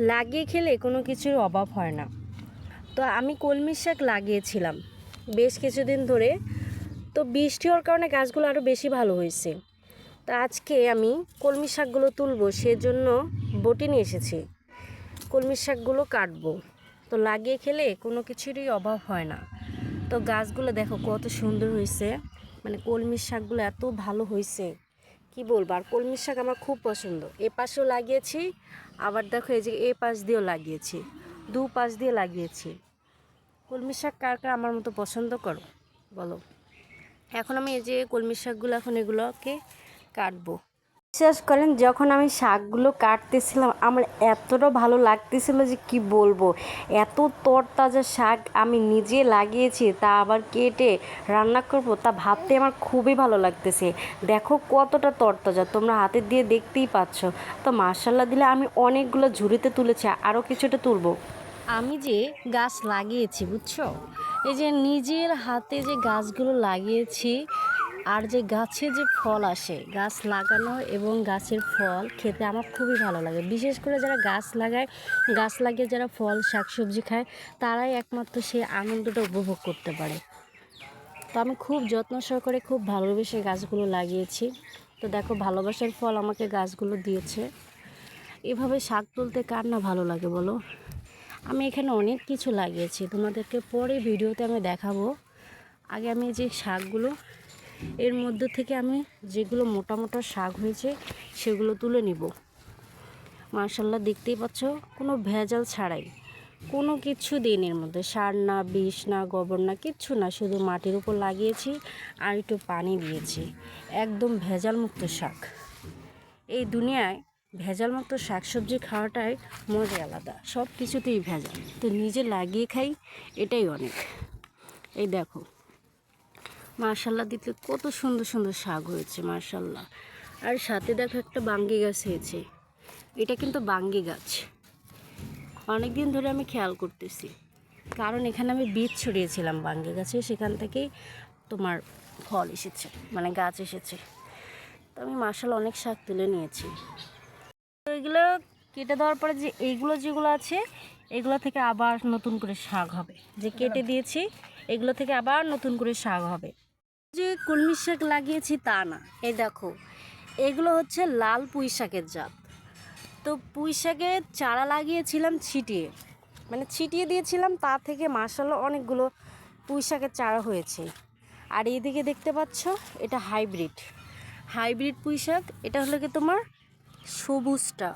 লাগিয়ে খেলে কোনো কিছুর অভাব হয় না। তো আমি কলমি শাক লাগিয়েছিলাম বেশ কিছুদিন ধরে। তো বৃষ্টি হওয়ার কারণে গাছগুলো আরও বেশি ভালো হয়েছে। তা আজকে আমি কলমি শাকগুলো তুলবো, সেজন্য বটি নিয়ে এসেছি। কলমি শাকগুলো কাটবো। তো লাগিয়ে খেলে কোনো কিছুরই অভাব হয় না। তো গাছগুলো দেখো কত সুন্দর হয়েছে। মানে কলমি শাকগুলো এত ভালো হয়েছে। কি বলব? আর কলমি শাক আমার খুব পছন্দ। এ পাশেও লাগিয়েছি, আবার দেখো এই যে এ পাশ দিয়েও লাগিয়েছি, দু পাশ দিয়ে লাগিয়েছি। কলমি শাক কার কার আমার মতো পছন্দ করো? বলো। এখন আমি এই যে কলমি শাকগুলো, এখন এগুলোকে কাটবো। বিশ্বাস করেন, যখন আমি শাকগুলো কাটতেছিলাম, আমার এতটা ভালো লাগতেছিল যে কি বলব? এত তরতাজা শাক আমি নিজে লাগিয়েছি, তা আবার কেটে রান্না করব, তা ভাবতে আমার খুবই ভালো লাগতেছে। দেখো কতটা তরতাজা, তোমরা হাতে দিয়ে দেখতেই পাচ্ছ। তো মার্শাল্লাহ দিলে আমি অনেকগুলো ঝুড়িতে তুলেছি আরও কিছুটা তুলবো। আমি যে গাছ লাগিয়েছি, বুঝছ? এই যে নিজের হাতে যে গাছগুলো লাগিয়েছি আর যে গাছে যে ফল আসে, গাছ লাগানো এবং গাছের ফল খেতে আমার খুবই ভালো লাগে। বিশেষ করে যারা গাছ লাগায়, গাছ লাগিয়ে যারা ফল, শাকসবজি খায়, তারাই একমাত্র সেই আনন্দটা উপভোগ করতে পারে। তো আমি খুব যত্ন সহকারে খুব ভালোবেসে গাছগুলো লাগিয়েছি। তো দেখো, ভালোবাসার ফল আমাকে গাছগুলো দিয়েছে। এভাবে শাক তুলতে কার না ভালো লাগে বলো? আমি এখানে অনেক কিছু লাগিয়েছি। তোমাদেরকে পরে ভিডিওতে আমি দেখাবো। আগে আমি যে শাকগুলো এর মধ্যে থেকে আমি যেগুলো মোটা মোটা শাক হয়েছে, সেগুলো তুলে নিব। মার্শাল্লাহ দেখতেই পাচ্ছ, কোনো ভেজাল ছাড়াই। কোনো কিছু দিন এর মধ্যে। সার না, বিষ না, গোবর না, কিচ্ছু না, শুধু মাটির উপর লাগিয়েছি আর একটু পানি দিয়েছি। একদম ভেজাল মুক্ত শাক। এই দুনিয়ায় ভেজালমুক্ত শাকসবজি খাওয়াটাই মজা আলাদা। সব কিছুতেই ভেজাল। তো নিজে লাগিয়ে খাই, এটাই অনেক। এই দেখো। মার্শাল্লাহ দিতে কত সুন্দর সুন্দর শাক হয়েছে মার্শাল্লাহ আর সাথে দেখো একটা বাঙ্গি গাছ হয়েছে। এটা কিন্তু বাঙ্গি গাছ। অনেক দিন ধরে আমি খেয়াল করতেছি। কারণ এখানে আমি বীজ ছড়িয়েছিলাম বাঙ্গি গাছে, সেখান থেকেই তোমার ফল এসেছে মানে গাছ এসেছে। তো আমি মার্শাল অনেক শাক তুলে নিয়েছি। এগুলো কেটে দেওয়ার পরে যে এইগুলো যেগুলো আছে, এগুলো থেকে আবার নতুন করে শাক হবে। যে কেটে দিয়েছি, এগুলো থেকে আবার নতুন করে শাক হবে। যে কলমি শাক লাগিয়েছি তা না। এই দেখো, এগুলো হচ্ছে লাল পুঁই শাকের জাত। তো পুঁই শাকের চারা লাগিয়েছিলাম ছিটিয়ে। মানে ছিটিয়ে দিয়েছিলাম, তা থেকে মাসাল্লাহ অনেকগুলো পুঁই শাকের চারা হয়েছে। আর এইদিকে দেখতে পাচ্ছ, এটা হাইব্রিড। হাইব্রিড পুঁই শাক, এটা হলো কি তোমার সবুজটা।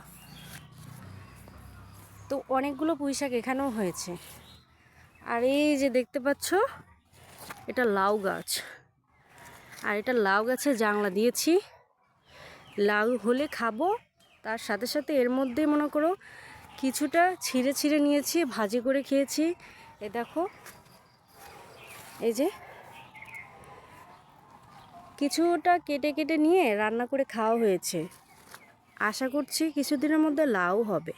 তো অনেকগুলো পুঁই শাক এখানেও হয়েছে। আর এই যে দেখতে পাচ্ছ, এটা লাউ গাছ। আর এটা লাউ গাছে জাংলা দিয়েছি। লাউ হলে খাব। তার সাথে সাথে এর মধ্যে মনে করো কিছুটা ছিঁড়ে ছিঁড়ে নিয়েছি, ভাজি করে খেয়েছি। এ দেখো, এই যে কিছুটা কেটে কেটে নিয়ে রান্না করে খাওয়া হয়েছে। আশা করছি কিছুদিনের মধ্যে লাউ হবে।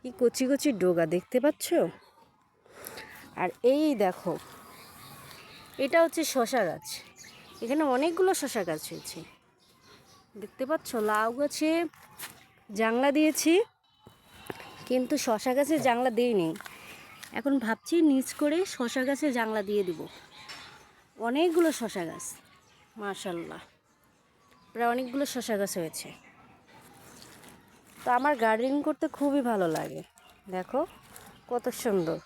কি কচি কচি ডোগা দেখতে পাচ্ছ? আর এই দেখো, এটা হচ্ছে শশা গাছ। এখানে অনেকগুলো শশা গাছ হয়েছে। দেখতে পাচ্ছ, লাউ গাছে জাংলা দিয়েছি, কিন্তু শশা গাছে জাংলা দিইনি। এখন ভাবছি নিচ করে শশা গাছে জাংলা দিয়ে দিব। অনেকগুলো শশা গাছ মাশাল্লাহ প্রায় অনেকগুলো শশা গাছ হয়েছে। তো আমার গার্ডেনিং করতে খুবই ভালো লাগে। দেখো, কত সুন্দর।